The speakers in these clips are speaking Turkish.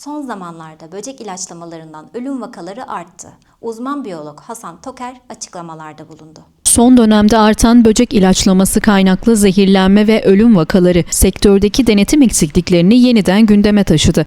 Son zamanlarda böcek ilaçlamalarından ölüm vakaları arttı. Uzman biyolog Hasan Toker açıklamalarda bulundu. Son dönemde artan böcek ilaçlaması kaynaklı zehirlenme ve ölüm vakaları sektördeki denetim eksikliklerini yeniden gündeme taşıdı.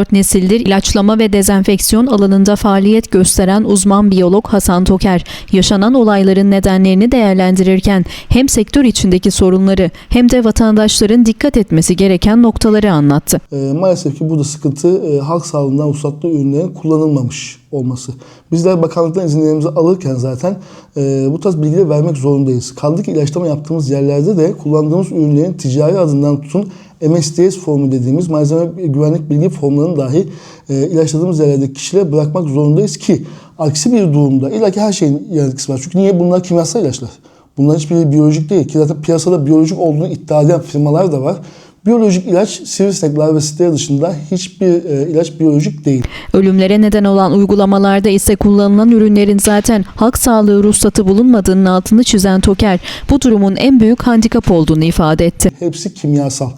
Dört nesildir ilaçlama ve dezenfeksiyon alanında faaliyet gösteren uzman biyolog Hasan Toker, yaşanan olayların nedenlerini değerlendirirken hem sektör içindeki sorunları hem de vatandaşların dikkat etmesi gereken noktaları anlattı. E, maalesef ki burada sıkıntı e, halk sağlığından ruhsatlı ürünlerin kullanılmamış olması. Bizler bakanlıktan izinlerimizi alırken zaten e, bu tarz bilgileri vermek zorundayız. Kaldı ki ilaçlama yaptığımız yerlerde de kullandığımız ürünlerin ticari adından tutun MSDS formu dediğimiz malzeme güvenlik bilgi formlarını dahi e, ilaçladığımız yerlerdeki kişilere bırakmak zorundayız ki aksi bir durumda illa ki her şeyin yan etkisi var. Çünkü niye bunlar kimyasal ilaçlar? Bunların hiçbiri biyolojik değil ki zaten piyasada biyolojik olduğunu iddia eden firmalar da var. Biyolojik ilaç sivrisinek larvasitleri dışında hiçbir e, ilaç biyolojik değil. Ölümlere neden olan uygulamalarda ise kullanılan ürünlerin zaten halk sağlığı ruhsatı bulunmadığının altını çizen Toker, bu durumun en büyük handikap olduğunu ifade etti. Hepsi kimyasal.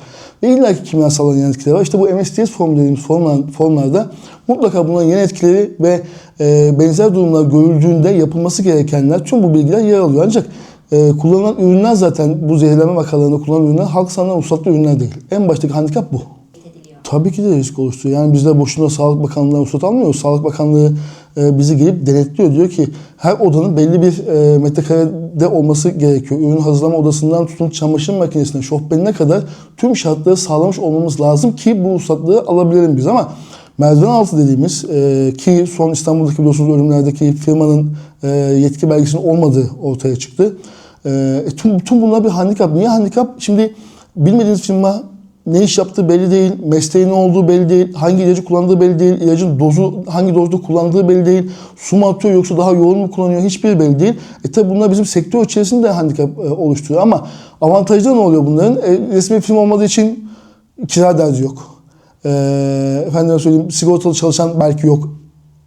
Ve illa ki kimyasalların yan etkileri var. İşte bu MSDS formu dediğimiz formlar, formlarda mutlaka bunların yan etkileri ve e, benzer durumlar görüldüğünde yapılması gerekenler tüm bu bilgiler yer alıyor. Ancak e, kullanılan ürünler zaten bu zehirlenme vakalarında kullanılan ürünler halk sağlığına ruhsatlı ürünler değil. En baştaki handikap bu. Tabii ki de risk oluşturuyor. Yani bizler boşuna Sağlık Bakanlığı'ndan ruhsat almıyoruz. Sağlık Bakanlığı e, bizi gelip denetliyor. Diyor ki her odanın belli bir e, metrekarede olması gerekiyor. Ürün hazırlama odasından tutun çamaşır makinesine, şofbenine kadar tüm şartları sağlamış olmamız lazım ki bu ruhsatlığı alabilelim biz. Ama merdiven altı dediğimiz e, ki son İstanbul'daki biliyorsunuz ölümlerdeki firmanın e, yetki belgesinin olmadığı ortaya çıktı. E, tüm, tüm bunlar bir handikap. Niye handikap? Şimdi bilmediğiniz firma ne iş yaptığı belli değil, mesleği ne olduğu belli değil, hangi ilacı kullandığı belli değil, ilacın dozu hangi dozda kullandığı belli değil, su mu atıyor yoksa daha yoğun mu kullanıyor hiçbir belli değil. E tabi bunlar bizim sektör içerisinde handikap e, oluşturuyor ama avantajları ne oluyor bunların? E, resmi firma olmadığı için kira derdi yok. E, efendime söyleyeyim sigortalı çalışan belki yok.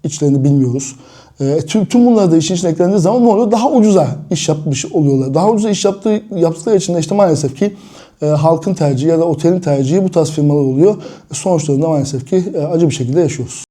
İçlerini bilmiyoruz. E, tüm, tüm bunlar da işin içine eklendiği zaman ne oluyor? Daha ucuza iş yapmış oluyorlar. Daha ucuza iş yaptığı, yaptıkları için de işte maalesef ki e, halkın tercihi ya da otelin tercihi bu tarz firmalar oluyor. Sonuçlarında maalesef ki e, acı bir şekilde yaşıyoruz.